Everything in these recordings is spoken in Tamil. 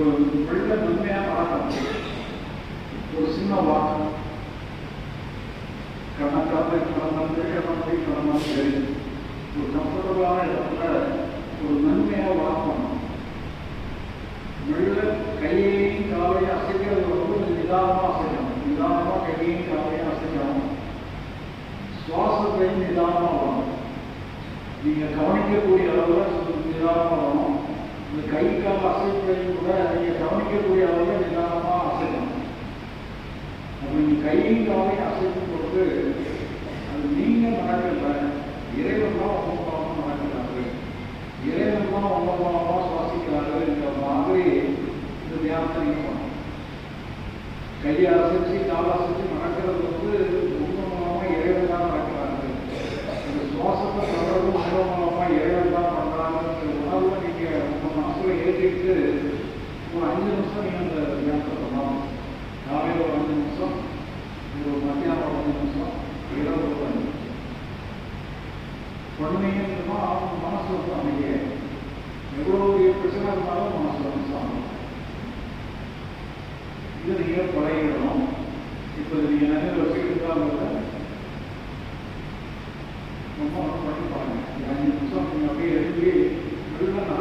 ஒரு வெள்ள மென்மையான வழக்கம் ஒரு சின்ன வாக்கம் கணக்காக கடந்து கடந்து கடந்து தெரியும் ஒரு கம்ஃபர்டபுளான இடத்துல ஒரு மென்மையான வாக்கம் மெல்ல கையையும் காலையும் அசைக்கிறது வந்து கொஞ்சம் நிதானமாக அசைக்கணும் நிதானமாக கையையும் காலையும் அசைக்கணும் சுவாசத்தையும் நிதானமாக வரணும் நீங்கள் கவனிக்கக்கூடிய அளவில் கொஞ்சம் நிதானமாக வரணும் இந்த கை கால் அசைப்பையும் கூட நீங்கள் கவனிக்கக்கூடிய அளவில் நிதானமாக அசைக்கணும். அப்போ நீங்கள் கையும் காலையும் அசைக்கும் பொழுது அது நீங்கள் நடக்கல. இறைவன் தான் உங்க மூலமாக நடக்கிறாரு. இறைவன் தான் உங்க மூலமாக என்ற மாதிரி இந்த தியானத்தை நீங்கள் பண்ணணும். கையை அசைச்சு காலை அசைச்சு நடக்கிறது வந்து அஞ்சு நிமிஷம் நீங்கள் இந்த தியானத்தை பண்ணலாம் காலையில் ஒரு அஞ்சு நிமிஷம் இது ஒரு மத்தியானம் ஒரு அஞ்சு நிமிஷம் இரவு ஒரு அஞ்சு நிமிஷம் குழந்தைங்க இருந்தால் அவங்க மனசு வந்து அமைதியே எவ்வளோ பெரிய பிரச்சனை இருந்தாலும் மனசு வந்து சாமியும் இது நீங்கள் பழகிடணும் இப்போ நீங்கள் நினைவு வச்சுக்கிட்டாங்க ரொம்ப பண்ணி பாருங்க அஞ்சு நிமிஷம் நீங்கள் அப்படியே எழுதி எழுதலாம்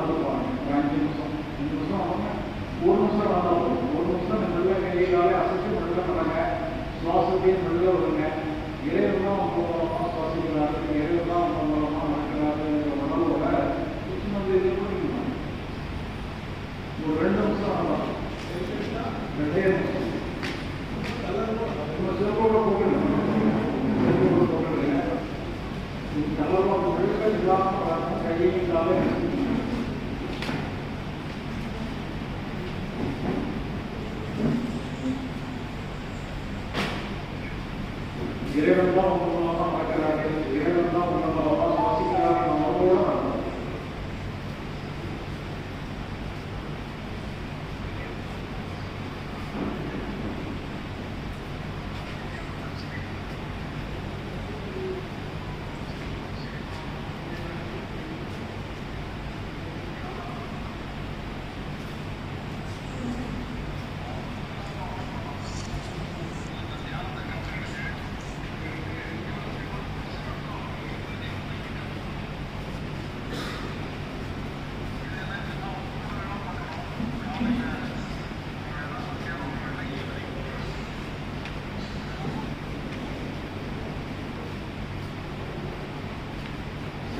அப்படியே சொல்ல வருங்க இறைவன் தான் உங்க மூலமாக சுவாசிக்கிறாரு இறைவன் தான் உங்க மூலமாக நடக்கிறாருங்கிற உணர்வோட சுற்றி வந்து இது பண்ணிக்கணும் ஒரு ரெண்டு நிமிஷம் ஆகலாம் ரெண்டே நிமிஷம் சிறப்போட போகணும் சிறப்போட கையை Queremos dar um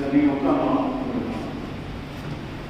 também.